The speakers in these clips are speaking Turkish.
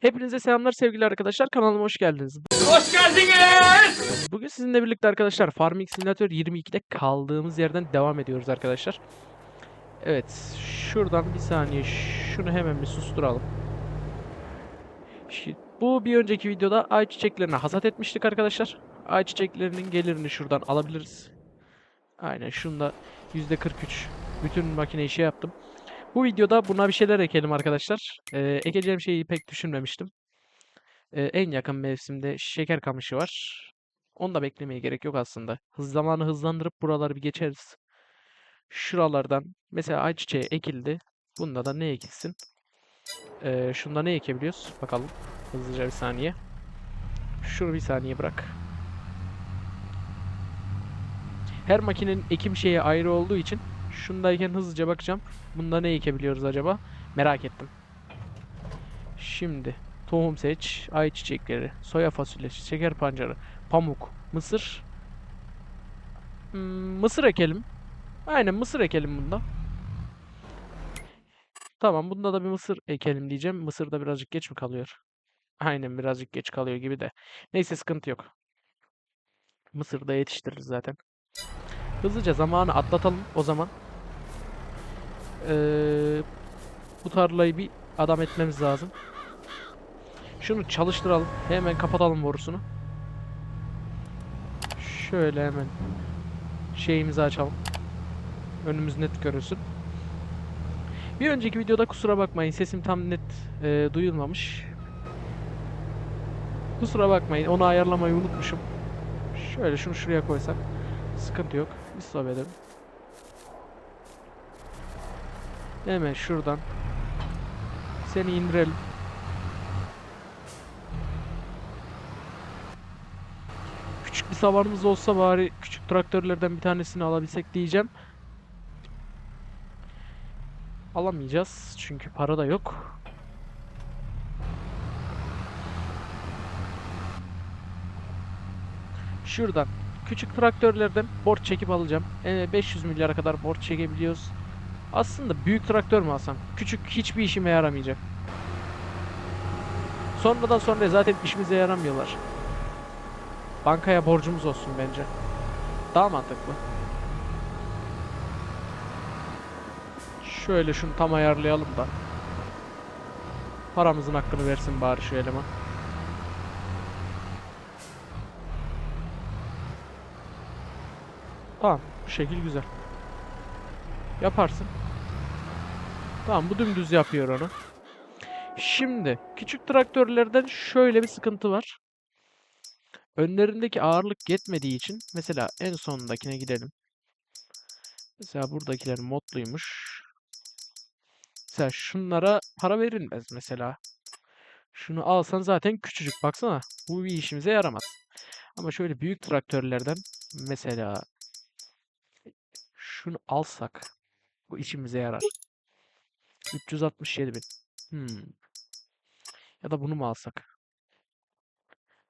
Hepinize selamlar sevgili arkadaşlar. Kanalıma hoş geldiniz. Hoş geldiniz. Bugün sizinle birlikte arkadaşlar Farming Simulator 22'de kaldığımız yerden devam ediyoruz arkadaşlar. Evet, şuradan bir saniye şunu hemen bir susturalım. Şi- Bu bir önceki videoda ay çiçeklerine hasat etmiştik arkadaşlar. Ay çiçeklerinin gelirini şuradan alabiliriz. Aynen şunda %43 bütün makineyi şey yaptım. Bu videoda buna bir şeyler ekelim arkadaşlar. Ee, ekeceğim şeyi pek düşünmemiştim. Ee, en yakın mevsimde şeker kamışı var. Onu da beklemeye gerek yok aslında. Hız zamanı hızlandırıp buraları bir geçeriz. Şuralardan mesela ayçiçeği ekildi. Bunda da ne ekilsin? Ee, şunda ne ekebiliyoruz? Bakalım. Hızlıca bir saniye. Şunu bir saniye bırak. Her makinenin ekim şeyi ayrı olduğu için şundayken hızlıca bakacağım. Bunda ne ekebiliyoruz acaba? Merak ettim. Şimdi tohum seç, ayçiçekleri, soya fasulyesi, şeker pancarı, pamuk, mısır. Hmm, mısır ekelim. Aynen mısır ekelim bunda. Tamam bunda da bir mısır ekelim diyeceğim. Mısır da birazcık geç mi kalıyor? Aynen birazcık geç kalıyor gibi de. Neyse sıkıntı yok. Mısır da yetiştiririz zaten. Hızlıca zamanı atlatalım o zaman. Ee, bu tarlayı bir adam etmemiz lazım. Şunu çalıştıralım. Hemen kapatalım borusunu. Şöyle hemen şeyimizi açalım. Önümüz net görünsün. Bir önceki videoda kusura bakmayın sesim tam net e, duyulmamış. Kusura bakmayın onu ayarlamayı unutmuşum. Şöyle şunu şuraya koysak sıkıntı yok. Bir stop edelim. Hemen şuradan seni indirelim. Küçük bir savarımız olsa bari küçük traktörlerden bir tanesini alabilsek diyeceğim. Alamayacağız çünkü para da yok. Şuradan küçük traktörlerden borç çekip alacağım. Ee, 500 milyara kadar borç çekebiliyoruz. Aslında büyük traktör mü alsam? Küçük hiçbir işime yaramayacak. Sonradan sonra zaten işimize yaramıyorlar. Bankaya borcumuz olsun bence. Daha mantıklı. Şöyle şunu tam ayarlayalım da. Paramızın hakkını versin bari şu eleman. Tamam, bu şekil güzel. Yaparsın. Tamam, bu dümdüz yapıyor onu. Şimdi küçük traktörlerden şöyle bir sıkıntı var. Önlerindeki ağırlık yetmediği için mesela en sondakine gidelim. Mesela buradakiler modluymuş. Mesela şunlara para verilmez mesela. Şunu alsan zaten küçücük baksana. Bu bir işimize yaramaz. Ama şöyle büyük traktörlerden mesela şunu alsak bu işimize yarar. 367 bin. Hmm. Ya da bunu mu alsak?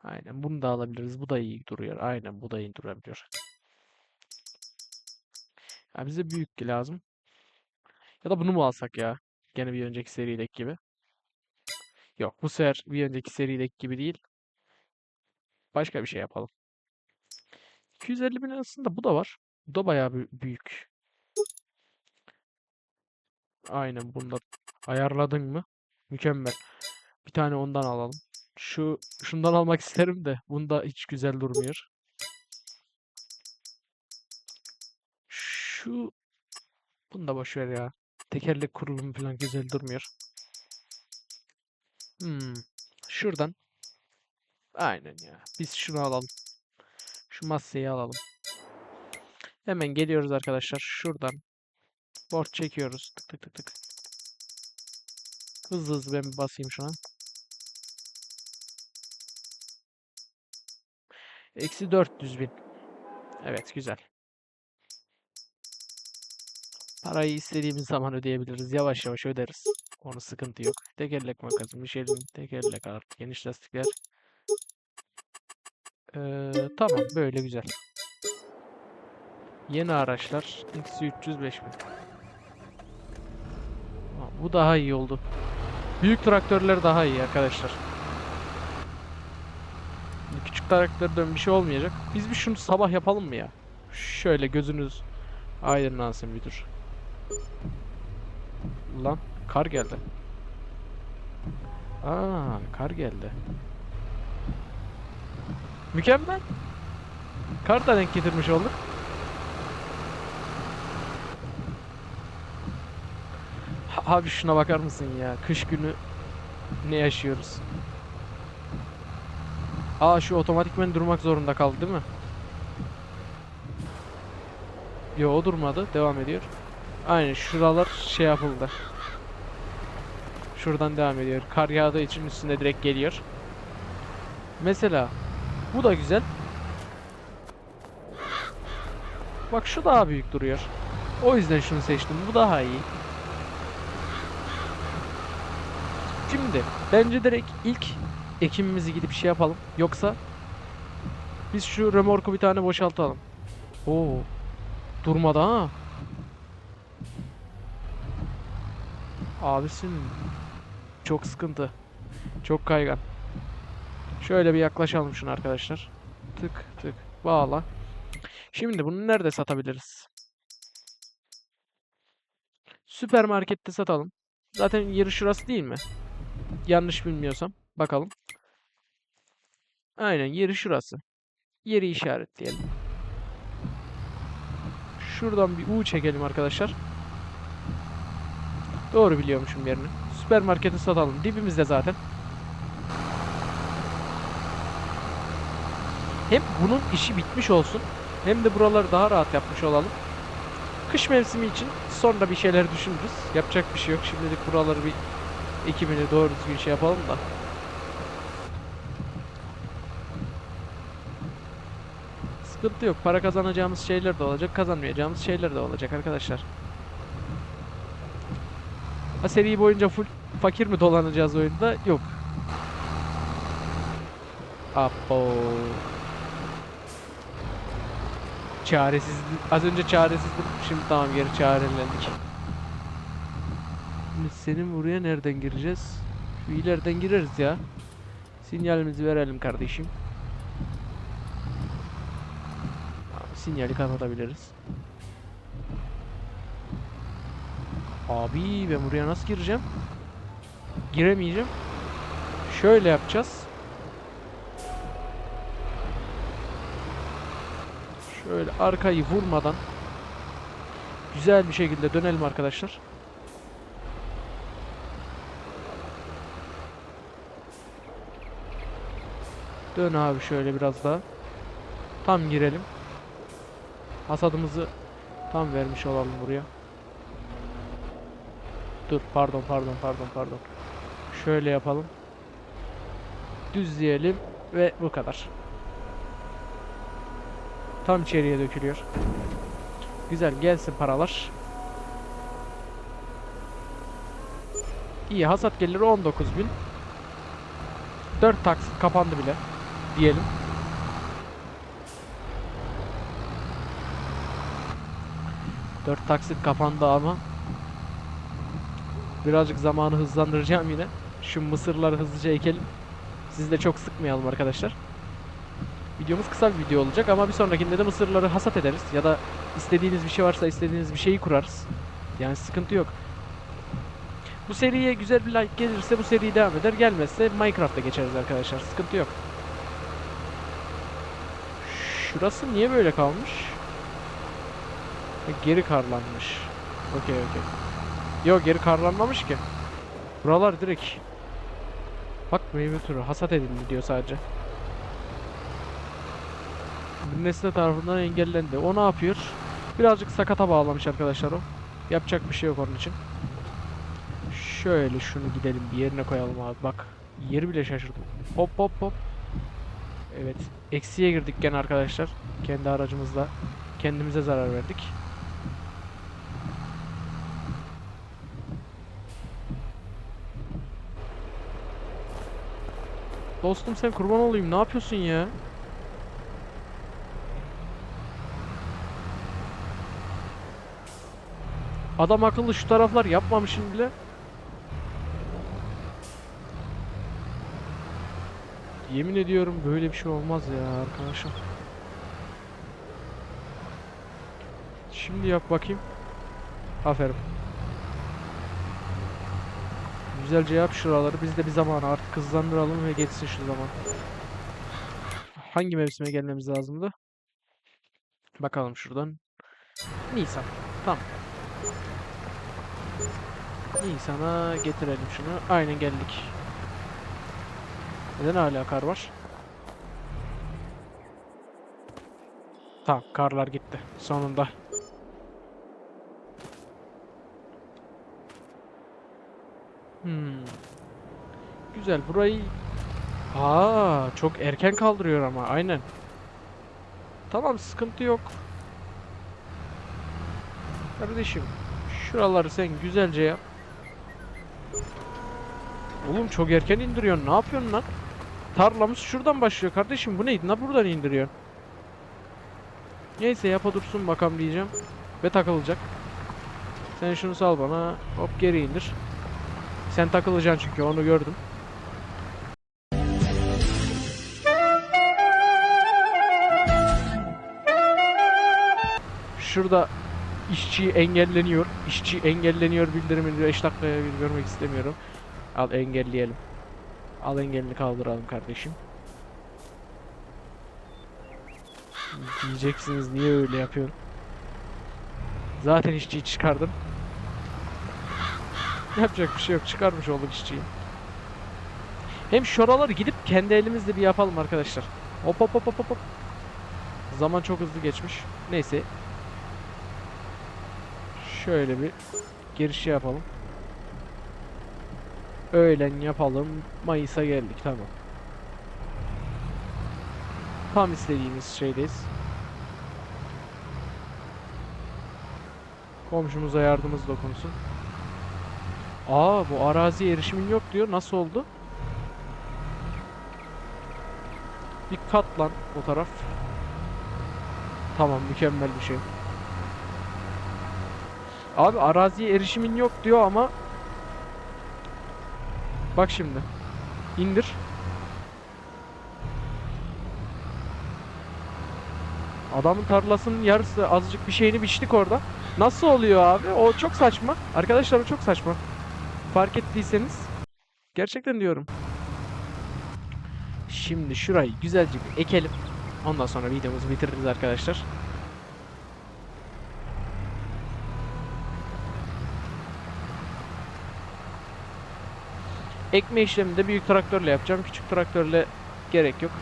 Aynen bunu da alabiliriz. Bu da iyi duruyor. Aynen bu da iyi durabiliyor. Ya bize büyük lazım. Ya da bunu mu alsak ya? Gene bir önceki serideki gibi. Yok bu sefer bir önceki serideki gibi değil. Başka bir şey yapalım. 250 bin arasında bu da var. Bu da bayağı bü- büyük. Aynen bunda ayarladın mı? Mükemmel. Bir tane ondan alalım. Şu şundan almak isterim de bunda hiç güzel durmuyor. Şu bunu da boş ver ya. Tekerlek kurulumu falan güzel durmuyor. Hmm. Şuradan. Aynen ya. Biz şunu alalım. Şu masayı alalım. Hemen geliyoruz arkadaşlar. Şuradan. Borç çekiyoruz. Tık tık tık tık. Hızlı hızlı ben bir basayım şu an. Eksi 400 bin. Evet güzel. Parayı istediğimiz zaman ödeyebiliriz. Yavaş yavaş öderiz. Onu sıkıntı yok. Tekerlek makası, Michelin tekerlek artık geniş lastikler. Ee, tamam böyle güzel. Yeni araçlar. Eksi 305 bin. Bu daha iyi oldu. Büyük traktörler daha iyi arkadaşlar. Küçük traktörden bir şey olmayacak. Biz bir şunu sabah yapalım mı ya? Şöyle gözünüz aydınlansın bir dur. Lan kar geldi. Aa kar geldi. Mükemmel. Kar da denk getirmiş olduk. Abi şuna bakar mısın ya? Kış günü ne yaşıyoruz? Aa şu otomatikmen durmak zorunda kaldı değil mi? Yo o durmadı. Devam ediyor. Aynen şuralar şey yapıldı. Şuradan devam ediyor. Kar yağdığı için üstüne direkt geliyor. Mesela bu da güzel. Bak şu daha büyük duruyor. O yüzden şunu seçtim. Bu daha iyi. Şimdi bence direkt ilk ekimimizi gidip şey yapalım. Yoksa biz şu remorku bir tane boşaltalım. Oo. Durmadı ha. Abisin çok sıkıntı. Çok kaygan. Şöyle bir yaklaşalım şunu arkadaşlar. Tık tık bağla. Şimdi bunu nerede satabiliriz? Süpermarkette satalım. Zaten yeri şurası değil mi? Yanlış bilmiyorsam. Bakalım. Aynen yeri şurası. Yeri işaretleyelim. Şuradan bir U çekelim arkadaşlar. Doğru biliyormuşum yerini. Süpermarkete satalım. Dibimizde zaten. Hem bunun işi bitmiş olsun. Hem de buraları daha rahat yapmış olalım. Kış mevsimi için sonra bir şeyler düşünürüz. Yapacak bir şey yok. Şimdilik buraları bir ekimini doğru düzgün şey yapalım da. Sıkıntı yok. Para kazanacağımız şeyler de olacak, kazanmayacağımız şeyler de olacak arkadaşlar. Ha seri boyunca full fakir mi dolanacağız oyunda? Yok. Apo. Çaresizlik. Az önce çaresizdim. Şimdi tamam geri çarelendik. Şimdi senin buraya nereden gireceğiz? Şu ileriden gireriz ya. Sinyalimizi verelim kardeşim. Sinyali kapatabiliriz. Abi ben buraya nasıl gireceğim? Giremeyeceğim. Şöyle yapacağız. Şöyle arkayı vurmadan güzel bir şekilde dönelim arkadaşlar. Dön abi şöyle biraz daha. Tam girelim. Hasadımızı tam vermiş olalım buraya. Dur pardon pardon pardon pardon. Şöyle yapalım. Düzleyelim ve bu kadar. Tam içeriye dökülüyor. Güzel gelsin paralar. İyi hasat geliri 19.000. 4 taksit kapandı bile diyelim. Dört taksit kapandı ama birazcık zamanı hızlandıracağım yine. Şu mısırları hızlıca ekelim. Sizi de çok sıkmayalım arkadaşlar. Videomuz kısa bir video olacak ama bir sonrakinde de mısırları hasat ederiz. Ya da istediğiniz bir şey varsa istediğiniz bir şeyi kurarız. Yani sıkıntı yok. Bu seriye güzel bir like gelirse bu seri devam eder. Gelmezse Minecraft'a geçeriz arkadaşlar. Sıkıntı yok. Şurası niye böyle kalmış? Geri karlanmış. Okey okey. Yok geri karlanmamış ki. Buralar direkt. Bak meyve türü hasat edildi diyor sadece. Bir nesne tarafından engellendi. O ne yapıyor? Birazcık sakata bağlamış arkadaşlar o. Yapacak bir şey yok onun için. Şöyle şunu gidelim bir yerine koyalım abi. Bak yeri bile şaşırdım. Hop hop hop. Evet. Eksiye girdik gene arkadaşlar. Kendi aracımızla kendimize zarar verdik. Dostum sen kurban olayım ne yapıyorsun ya? Adam akıllı şu taraflar yapmamışım bile. Yemin ediyorum böyle bir şey olmaz ya arkadaşım. Şimdi yap bakayım. Aferin. Güzelce yap şuraları. Biz de bir zamanı artık hızlandıralım ve geçsin şu zaman. Hangi mevsime gelmemiz lazımdı? Bakalım şuradan. Nisan. Tamam. Nisan'a getirelim şunu. Aynen geldik. Neden hala kar var? Tamam karlar gitti. Sonunda. Hmm. Güzel burayı... Aa, çok erken kaldırıyor ama aynen. Tamam sıkıntı yok. Kardeşim şuraları sen güzelce yap. Oğlum çok erken indiriyorsun. Ne yapıyorsun lan? Tarlamız şuradan başlıyor kardeşim. Bu neydi? Ne buradan indiriyorsun? Neyse yapa dursun bakalım diyeceğim. Ve takılacak. Sen şunu sal bana. Hop geri indir. Sen takılacaksın çünkü onu gördüm. Şurada işçi engelleniyor. İşçi engelleniyor bildirimini 5 dakikaya bir görmek istemiyorum. Al engelleyelim. Al engelini kaldıralım kardeşim. Diyeceksiniz niye öyle yapıyorsun? Zaten işçiyi çıkardım. Yapacak bir şey yok. Çıkarmış olduk işçiyi. Hem şuraları gidip kendi elimizle bir yapalım arkadaşlar. Hop hop hop hop. hop. Zaman çok hızlı geçmiş. Neyse. Şöyle bir giriş yapalım. Öğlen yapalım. Mayıs'a geldik tamam. Tam istediğimiz şeydeyiz. Komşumuza yardımımız dokunsun. Aa bu araziye erişimin yok diyor. Nasıl oldu? Bir kat lan o taraf. Tamam mükemmel bir şey. Abi araziye erişimin yok diyor ama Bak şimdi. İndir. Adamın tarlasının yarısı azıcık bir şeyini biçtik orada. Nasıl oluyor abi? O çok saçma. Arkadaşlar o çok saçma. Fark ettiyseniz. Gerçekten diyorum. Şimdi şurayı güzelce bir ekelim. Ondan sonra videomuzu bitiririz arkadaşlar. Ekme işlemini de büyük traktörle yapacağım. Küçük traktörle gerek yok.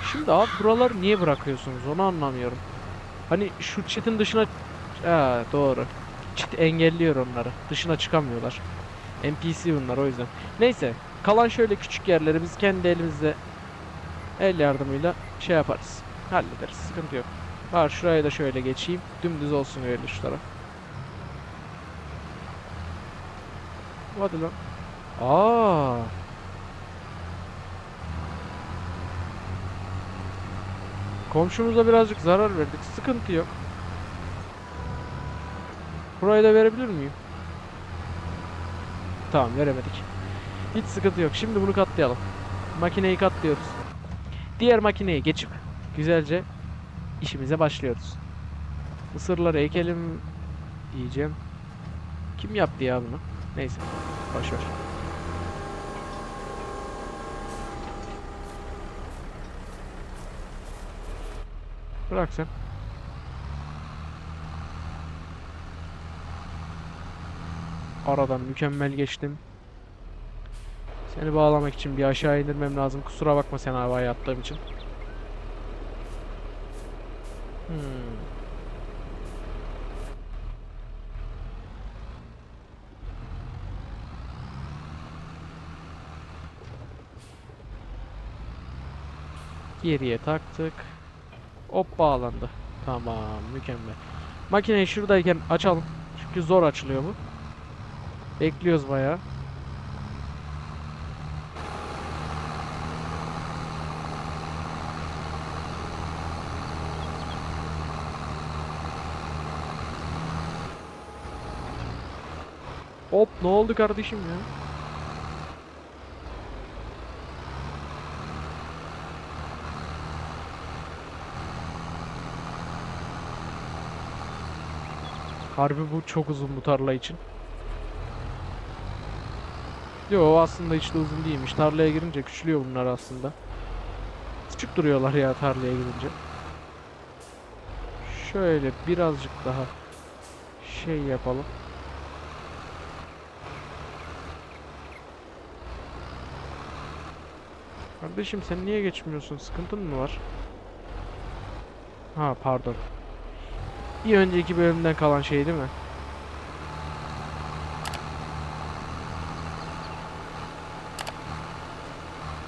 Şimdi abi buraları niye bırakıyorsunuz onu anlamıyorum. Hani şu çitin dışına... Ha, doğru. Çit engelliyor onları. Dışına çıkamıyorlar. NPC bunlar o yüzden. Neyse. Kalan şöyle küçük yerleri biz kendi elimizle el yardımıyla şey yaparız. Hallederiz. Sıkıntı yok. Var şuraya da şöyle geçeyim. Dümdüz olsun öyle şu taraf. Hadi lan. Aa. Komşumuza birazcık zarar verdik. Sıkıntı yok. Burayı da verebilir miyim? Tamam veremedik. Hiç sıkıntı yok. Şimdi bunu katlayalım. Makineyi katlıyoruz. Diğer makineye geçip güzelce işimize başlıyoruz. Mısırları ekelim diyeceğim. Kim yaptı ya bunu? Neyse. Boş ver. Bırak sen. Aradan mükemmel geçtim. Seni bağlamak için bir aşağı indirmem lazım. Kusura bakma sen havaya attığım için. Hmm. Geriye taktık. Hop bağlandı. Tamam mükemmel. Makineyi şuradayken açalım. Çünkü zor açılıyor bu. Bekliyoruz bayağı. Hop ne oldu kardeşim ya? Harbi bu çok uzun bu tarla için. Yo aslında hiç de uzun değilmiş. Tarlaya girince küçülüyor bunlar aslında. Küçük duruyorlar ya tarlaya girince. Şöyle birazcık daha şey yapalım. Kardeşim sen niye geçmiyorsun? Sıkıntın mı var? Ha pardon. Bir önceki bölümden kalan şey değil mi?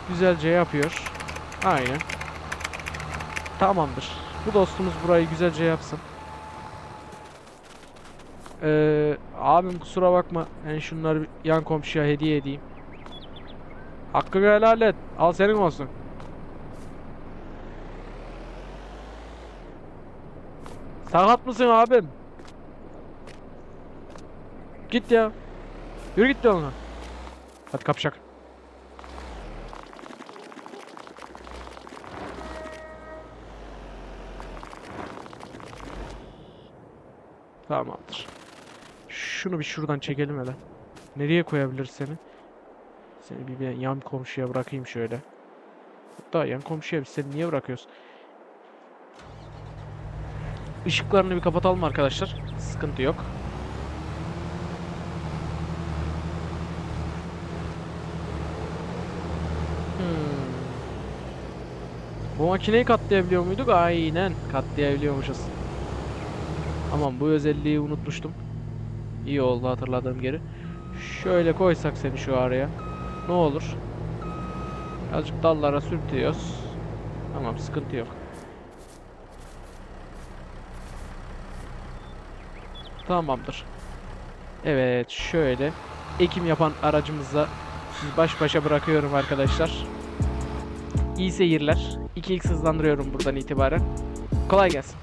Güzelce yapıyor. Aynen. Tamamdır. Bu dostumuz burayı güzelce yapsın. Ee, abim kusura bakma. Ben şunları yan komşuya hediye edeyim. Hakkını helal et. Al senin olsun. Sakat mısın abim? Git ya. Yürü git yoluna. Hadi kapışak. Tamamdır. Şunu bir şuradan çekelim hele. Nereye koyabiliriz seni? Seni bir yan komşuya bırakayım şöyle. Hatta yan komşuya biz seni niye bırakıyoruz? Işıklarını bir kapatalım arkadaşlar. Sıkıntı yok. Hmm. Bu makineyi katlayabiliyor muyduk? Aynen katlayabiliyormuşuz. Aman bu özelliği unutmuştum. İyi oldu hatırladığım geri. Şöyle koysak seni şu araya. Ne olur? Azıcık dallara sürtüyoruz. Tamam sıkıntı yok. Tamamdır. Evet şöyle ekim yapan aracımızla baş başa bırakıyorum arkadaşlar. İyi seyirler. 2x hızlandırıyorum buradan itibaren. Kolay gelsin.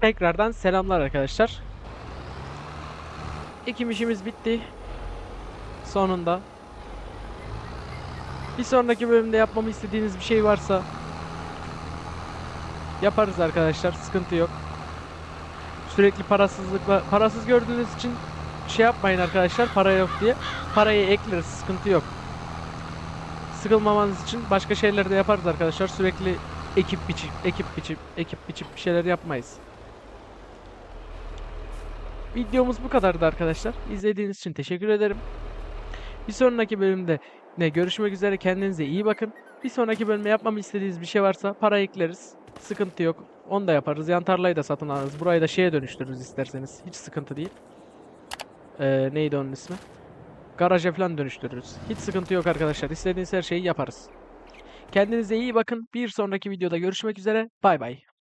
Tekrardan selamlar arkadaşlar. Ekim işimiz bitti. Sonunda. Bir sonraki bölümde yapmamı istediğiniz bir şey varsa yaparız arkadaşlar. Sıkıntı yok. Sürekli parasızlıkla parasız gördüğünüz için şey yapmayın arkadaşlar. Para yok diye. Parayı ekleriz. Sıkıntı yok. Sıkılmamanız için başka şeyler de yaparız arkadaşlar. Sürekli ekip biçip ekip biçip ekip biçip bir şeyler yapmayız. Videomuz bu kadardı arkadaşlar. İzlediğiniz için teşekkür ederim. Bir sonraki bölümde ne görüşmek üzere kendinize iyi bakın. Bir sonraki bölümde yapmamı istediğiniz bir şey varsa para ekleriz. Sıkıntı yok. Onu da yaparız. Yan tarlayı da satın alırız. Burayı da şeye dönüştürürüz isterseniz. Hiç sıkıntı değil. Ee, neydi onun ismi? Garaja falan dönüştürürüz. Hiç sıkıntı yok arkadaşlar. İstediğiniz her şeyi yaparız. Kendinize iyi bakın. Bir sonraki videoda görüşmek üzere. Bay bay.